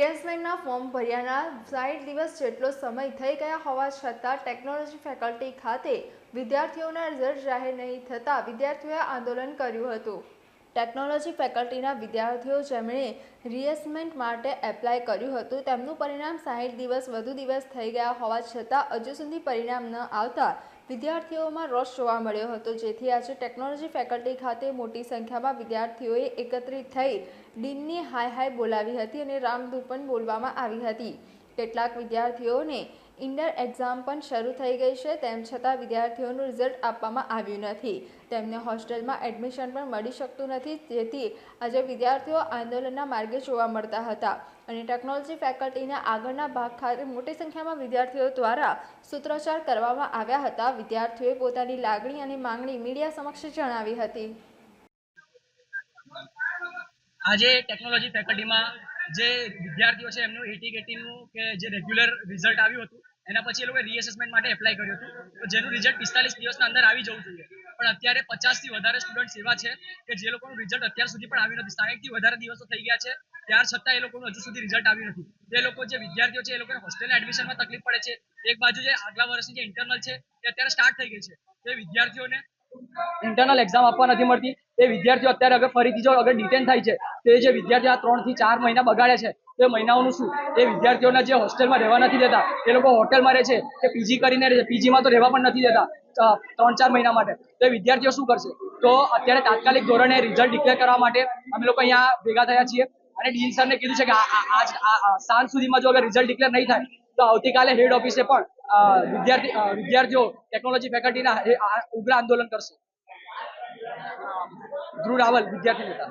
રિપ્લેસમેન્ટના form ભર્યાના સાઠ દિવસ જેટલો સમય થઈ ગયા હોવા છતાં ટેકનોલોજી ફેકલ્ટી ખાતે વિદ્યાર્થીઓના રિઝલ્ટ જાહેર નહીં થતાં વિદ્યાર્થીઓએ આંદોલન કર્યું હતું. ટેકનોલોજી ફેકલ્ટીના વિદ્યાર્થીઓ જેમણે રિએસમેન્ટ માટે એપ્લાય કર્યું હતું, તેમનું પરિણામ સાઠ દિવસ વધુ દિવસ થઈ ગયા હોવા છતાં હજુ સુધી પરિણામ ન આવતા વિદ્યાર્થીઓમાં રોષ જોવા મળ્યો હતો. જેથી આજે ટેકનોલોજી ફેકલ્ટી ખાતે મોટી સંખ્યામાં વિદ્યાર્થીઓએ એકત્રિત થઈ ડીનની હાય હાય બોલાવી હતી અને રામધૂપન બોલવામાં આવી હતી. કેટલાક વિદ્યાર્થીઓને ઇન્ટર એક્ઝામ પણ શરૂ થઈ ગઈ છે, તેમ છતાં વિદ્યાર્થીઓનું રિઝલ્ટ આપવામાં આવ્યું નથી. તેમને હોસ્ટેલમાં એડમિશન પણ મળી શકતું નથી, જેથી આજે વિદ્યાર્થીઓ આંદોલનના માર્ગે જોવા મળતા હતા. અને ટેકનોલોજી ફેકલ્ટીના આગળના ભાગ ખાતે મોટી સંખ્યામાં વિદ્યાર્થીઓ દ્વારા સૂત્રોચ્ચાર કરવામાં આવ્યા હતા. વિદ્યાર્થીઓએ પોતાની લાગણી અને માંગણી મીડિયા સમક્ષ જણાવી હતી. આજે ટેકનોલોજી ફેકલ્ટીમાં જે વિદ્યાર્થીઓ છે, એમનું એટી કે જે રેગ્યુલર રિઝલ્ટ આવ્યું હતું એના પછી એ લોકોએ રીએસેસમેન્ટ માટે એપ્લાય કર્યું હતું. તો જેનું રિઝલ્ટ પિસ્તાલીસ દિવસના અંદર આવી જવું જોઈએ. પણ અત્યારે પચાસથી વધારે સ્ટુડન્ટ એવા છે કે જે લોકોનું રિઝલ્ટ અત્યાર સુધી પણ આવ્યું નથી. સાહીઠથી વધારે દિવસો થઈ ગયા છે. ત્યાર છતાં એ લોકોનું હજુ સુધી રિઝલ્ટ આવ્યું નથી. એ લોકો જે વિદ્યાર્થીઓ છે એ લોકોને હોસ્ટેલના એડમિશનમાં તકલીફ પડે છે. એક બાજુ જે આગલા વર્ષની જે ઇન્ટરનલ છે એ અત્યારે સ્ટાર્ટ થઈ ગઈ છે. તે વિદ્યાર્થીઓને ઇન્ટરનલ એક્ઝામ આપવા નથી મળતી. એ વિદ્યાર્થીઓ અત્યારે અગર ફરીથી જો અગર ડિટેન થાય છે, તો જે વિદ્યાર્થીઓ આ ત્રણથી ચાર મહિના બગાડે છે તો મહિનાઓનું શું? એ વિદ્યાર્થીઓના જે હોસ્ટેલમાં રહેવા નથી દેતા, એ લોકો હોટેલમાં રહે છે કે પીજી કરીને રહે છે. પીજીમાં તો રહેવા પણ નથી દેતા ત્રણ ચાર મહિના માટે. તો એ વિદ્યાર્થીઓ શું કરશે? તો અત્યારે તાત્કાલિક ધોરણે રિઝલ્ટ ડિક્લેર કરવા માટે અમે લોકો અહીંયા ભેગા થયા છીએ અને ડીન સરને કીધું છે કે આજ સાંજ સુધીમાં જો અગર રિઝલ્ટ ડિક્લેર નહીં થાય, તો આવતીકાલે હેડ ઓફિસે પણ વિદ્યાર્થી વિદ્યાર્થીઓ ટેકનોલોજી ફેકલ્ટીના ઉગ્ર આંદોલન કરશે. ધ્રુવ રાવલ, વિદ્યાર્થી નેતા.